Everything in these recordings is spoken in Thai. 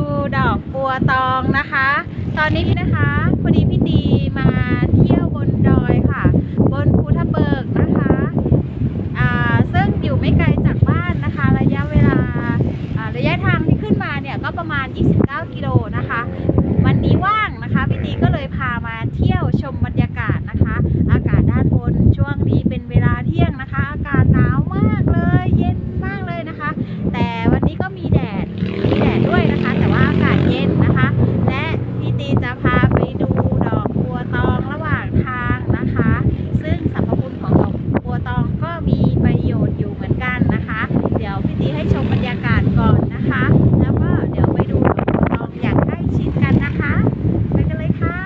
ดูดอกบัวตองนะคะ ตอนนี้พี่นะคะพอดีพี่ตี เดี๋ยวพี่ให้ชมบรรยากาศก่อนนะคะ แล้วก็เดี๋ยวไปดูดอกบัวตองอย่างใกล้ชิดกันนะคะ ไปกันเลยค่ะ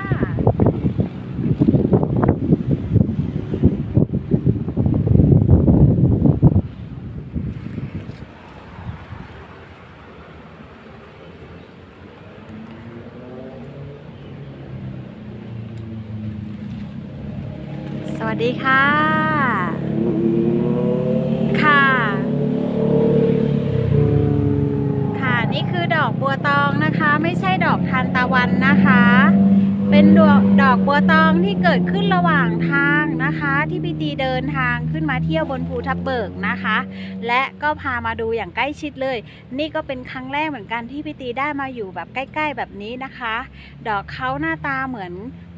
สวัสดีค่ะ ค่ะ นี่คือดอกบัวตองนะคะ ไม่ใช่ดอกทานตะวันนะคะ เป็นดอกดอกบัวตองที่เกิดขึ้นระหว่างทางนะคะ ที่พี่ตีเดินทางขึ้นมาเที่ยวบนภูทับเบิกนะคะ และก็พามาดูอย่างใกล้ชิดเลย นี่ก็เป็นครั้งแรกเหมือนกันที่พี่ตีได้มาอยู่แบบใกล้ ๆ แบบนี้นะคะ ดอกเขาหน้าตาเหมือน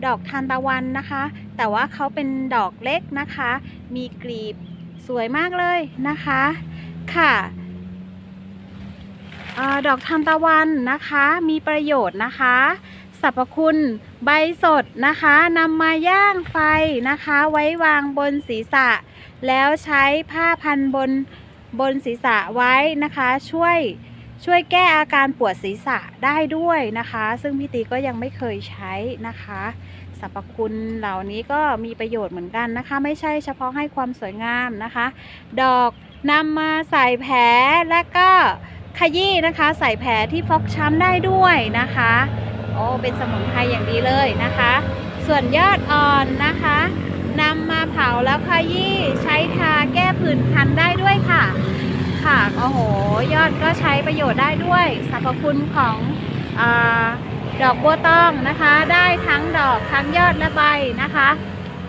ดอกทานตะวันนะคะ แต่ว่าเขาเป็นดอกเล็กนะคะ มีกลีบสวยมากเลยนะคะ ค่ะ อดอกทานตะวันนะคะ มีประโยชน์นะคะสรรพคุณใบสดนะคะนำมาย่างไฟนะคะ ไว้วางบนศีรษะ แล้วใช้ผ้าพันบนบนศีรษะไว้นะคะ ช่วยช่วยแก้อาการปวดศีรษะได้ด้วยนะคะ ซึ่งพี่ตีก็ยังไม่เคยใช้นะคะสรรพคุณเหล่านี้ก็มีประโยชน์เหมือนกันนะคะ ไม่ใช่เฉพาะให้ความสวยงามนะคะ ดอกนำมาใส่แผลและก็ ขยี้นะคะ ใส่แผลที่ฟกช้ำได้ด้วยนะคะโอ้เป็นสมุนไพรอย่างดีเลยนะคะ ส่วนยอดอ่อนนะคะนำมาเผาแล้วขยี้ใช้ทาแก้ผื่นคันได้ด้วยค่ะ ค่ะโอ้โห ยอดก็ใช้ประโยชน์ได้ด้วยสรรพคุณของอดอกบัวตองนะคะ ได้ทั้งดอกทั้งยอดและใบนะคะ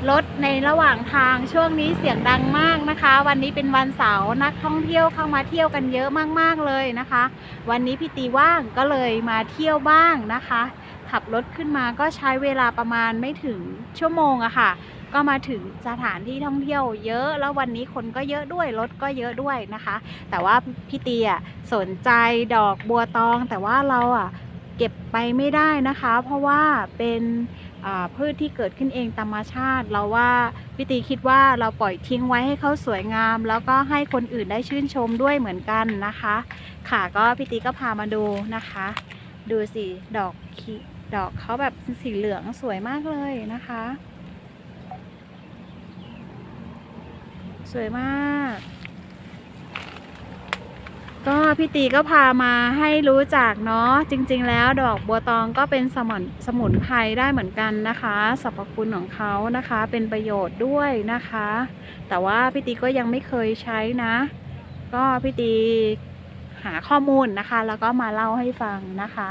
รถในระหว่างทางช่วงนี้เสียงดังมากนะคะ วันนี้เป็นวันเสาร์นักท่องเที่ยวเข้ามาเที่ยวกันเยอะมากๆเลยนะคะ วันนี้พี่ตีว่างก็เลยมาเที่ยวบ้างนะคะ ขับรถขึ้นมาก็ใช้เวลาประมาณไม่ถึงชั่วโมงอะค่ะ ก็มาถึงสถานที่ท่องเที่ยวเยอะ แล้ววันนี้คนก็เยอะด้วยรถก็เยอะด้วยนะคะ แต่ว่าพี่ตีอะสนใจดอกบัวตอง แต่ว่าเราอะเก็บไปไม่ได้นะคะ เพราะว่าเป็น พืชที่เกิดขึ้นเองตามธรรมชาติ เราว่าพี่ตีคิดว่าเราปล่อยทิ้งไว้ให้เขาสวยงาม แล้วก็ให้คนอื่นได้ชื่นชมด้วยเหมือนกันนะคะ ค่ะก็พี่ตีก็พามาดูนะคะ ดูสิดอกขีดอกเขาแบบสีเหลืองสวยมากเลยนะคะ สวยมาก ก็พี่ตีก็พามาให้รู้จักเนาะจริง ๆ แล้วดอกบัวตองก็เป็นสมุนสมุนไพรได้เหมือนกันนะคะสรรพคุณของเขานะคะเป็นประโยชน์ด้วยนะคะ แต่ว่าพี่ตีก็ยังไม่เคยใช้นะ ก็พี่ตีหาข้อมูลนะคะ แล้วก็มาเล่าให้ฟังนะคะ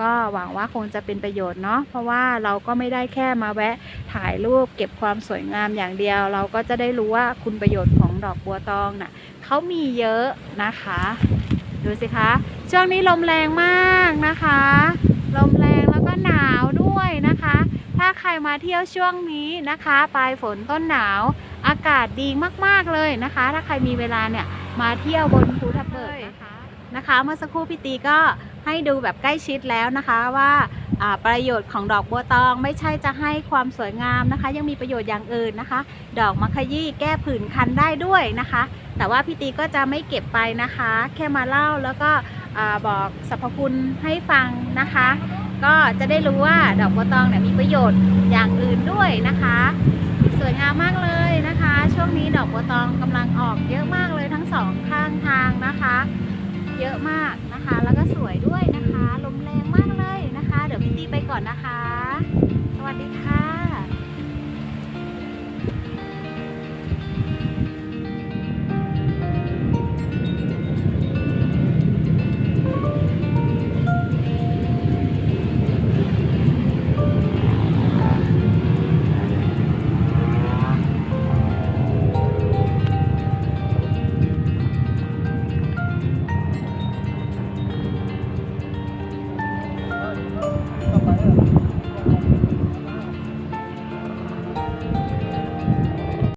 ก็หวังว่าคงจะเป็นประโยชน์เนาะเพราะว่าเราก็ไม่ได้แค่มาแวะ ถ่ายรูปเก็บความสวยงามอย่างเดียว เราก็จะได้รู้ว่าคุณประโยชน์ของดอกบัวตองน่ะเขามีเยอะนะคะ ดูสิคะ ช่วงนี้ลมแรงมากนะคะ ลมแรงแล้วก็หนาวด้วยนะคะ ถ้าใครมาเที่ยวช่วงนี้นะคะ ปลายฝนต้นหนาว อากาศดีมากๆเลยนะคะ ถ้าใครมีเวลาเนี่ยมาเที่ยวบนภูทับเบิกนะคะนะคะ เมื่อสักครู่พี่ตีก็ให้ดูแบบใกล้ชิดแล้วนะคะว่าอ่า ประโยชน์ของดอกบัวตองไม่ใช่จะให้ความสวยงามนะคะ ยังมีประโยชน์อย่างอื่นนะคะ ดอกมะขยี่แก้ผื่นคันได้ด้วยนะคะ แต่ว่าพี่ตีก็จะไม่เก็บไปนะคะ แค่มาเล่าแล้วก็บอกสรรพคุณให้ฟังนะคะ ก็จะได้รู้ว่าดอกบัวตองเนี่ยมีประโยชน์อย่างอื่นด้วยนะคะ สวยงามมากเลยนะคะ ช่วงนี้ดอกบัวตองกำลังออกเยอะมากเลยทั้งสองข้างทางนะคะ เยอะมากนะคะ แล้วก็สวยด้วยนะคะลมแรง ไปก่อนนะคะ